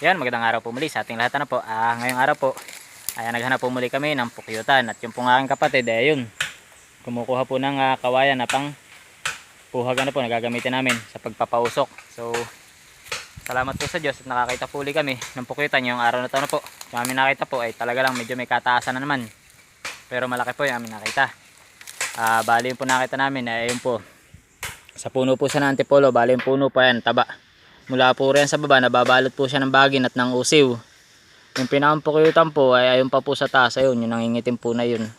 Yan, magandang araw po muli sa ating lahat na po. Ah, ngayong araw po, ay naghanap po muli kami ng pukyutan. At yung pong aking kapatid, ay yun, kumukuha po ng ah, kawayan na pang puhag na po, nagagamitin namin sa pagpapausok. So, salamat po sa Diyos at nakakita po uli kami ng pukyutan yung araw na to na po. Yung aming nakita po ay talaga lang medyo may kataasan na naman. Pero malaki po yung aming nakita. Ah, bali yung po nakita namin ay yun po. Sa puno po siya ng antipolo, bali yung puno pa yan, taba. Mula po rin sa baba, nababalot po siya ng bagin at ng usiw. Yung pinakampukuyutan po ay ayun pa po sa taas, ayun, yung nangingitim po na yun.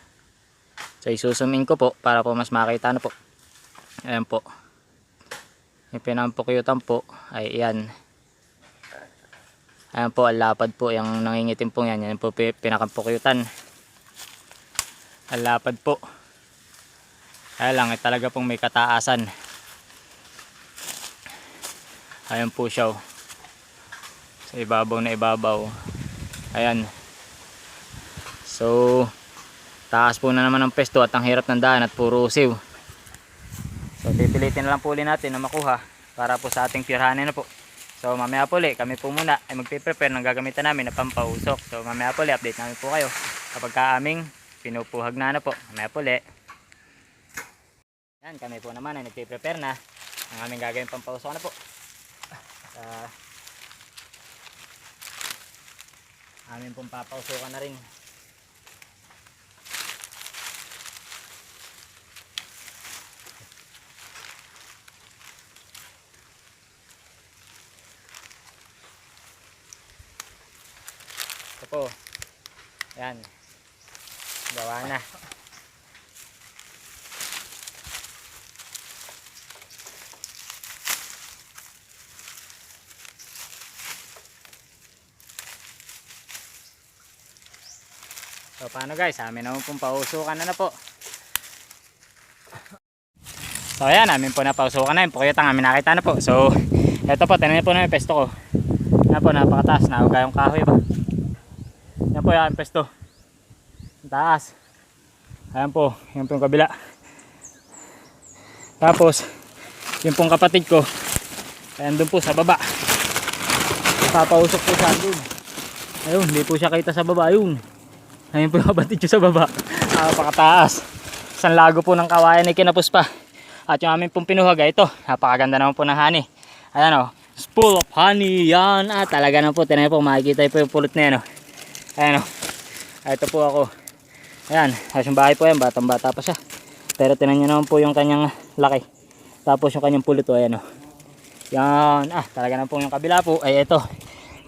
So isusumin ko po para po mas makita na po. Ayan po. Yung pinakampukuyutan po ay yan. Ayan po, ang lapad po, yung nangingitim po yan. Yan po pi- pinakampukuyutan. Ang lapad po. Kaya lang, eh, talaga pong may kataasan. Ayan po siya. oh. Sa ibabaw na ibabaw. Ayan. So, taas po na naman ang pesto at ang hirap ng daan at puro usiw. So, pipilitin na lang po ulit natin na makuha para po sa ating pirhanin na po. So, mamaya po ulit, kami po muna ay magpiprepare ng gagamitan namin na pampausok. So, mamaya po ulit, update namin po kayo kapag ka aming pinupuhag na na po. Mamaya po ulit. Yan, kami po naman ay nagpiprepare na ang aming gagawin pampausok na po. Uh, amin pong papausukan na rin. Ito po. Yan. Gawa na. So paano guys, amin naman pong pausukan na na po. So ayan, amin po na pausukan na yung pukuyot ang amin nakita na po. So eto po, tinan niyo po na yung pesto ko. Yan po, napakataas na, huwag kahoy ba. Yan po yung pesto. Ang taas. Ayan po, yan po yung kabila. Tapos, yung pong kapatid ko, ayan doon po sa baba. Papausok po siya doon. Ayun, hindi po siya kita sa baba, ayun. Ayun po yung sa baba. Napakataas. Isang lago po ng kawayan ay kinapos pa. At yung aming pong pinuhag ay ito. Napakaganda naman po ng honey. Ayan o. It's full of honey. Yan. Ah, talaga na po. Tinayin po. Makikita po yung pulot na yan o. Ayan o. Ah, Ito po ako. Ayan. Ayos yung bahay po yan. Batang bata pa siya. Pero tinan nyo naman po yung kanyang laki. Tapos yung kanyang pulot o. Ayan o. Yan. Ah, talaga na po yung kabila po. Ay ito.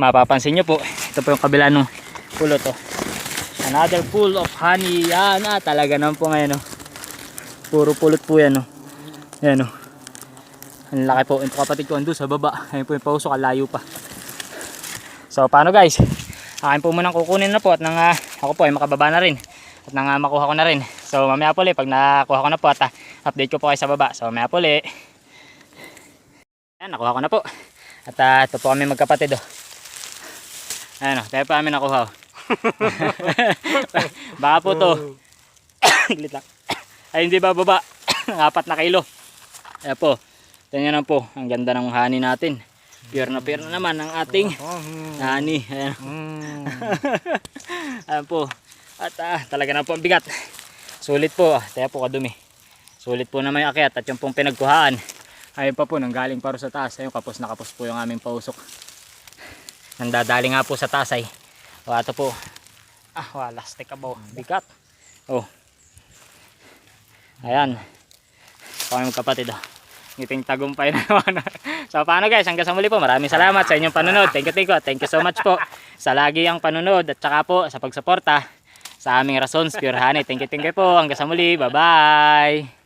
Mapapansin nyo po. Ito po yung kabila ng pulot o. Another pool of honey. Yan ah, talaga naman po ngayon. Oh. Puro pulot po yan. Oh. Yan oh. Ang laki po. Yung kapatid ko ando sa baba. Ayun po yung pauso, kalayo pa. So paano guys? Akin po munang kukunin na po at nang, ah, ako po ay makababa na rin. At nang ah, makuha ko na rin. So mamaya po ulit, pag nakuha ko na po at ah, update ko po kayo sa baba. So mamaya po ulit. Yan, nakuha ko na po. At ah, ito po kami magkapatid oh. Ayan oh, tayo pa kami nakuha oh. Baka po to. Glit lang. Ay hindi bababa. Ng apat na kilo. Ayan po. Tingnan na po. Ang ganda ng honey natin. Pure na pure na naman ang ating honey. Ayan. Ayan po. At ah, talaga na po ang bigat. Sulit po. Ah. Kaya po kadumi. Sulit po na may akyat. At yung pong pinagkuhaan. Ayun pa po. Nanggaling paro sa taas. Ayun kapos na kapos po yung aming pausok. Nandadali nga po sa taas ay. O ato po. Ah, wala, stick abaw. Bigat. Oh. Ayan. Kami magkapatid ah. Ngiting tagumpay na naman. so paano guys, hanggang sa muli po. Maraming salamat sa inyong panunod. Thank you, thank you. Thank you so much po sa lagi ang panunod at saka po sa pagsuporta sa aming Rasons Pure Honey. Thank you, thank you po. Hanggang sa muli. Bye-bye.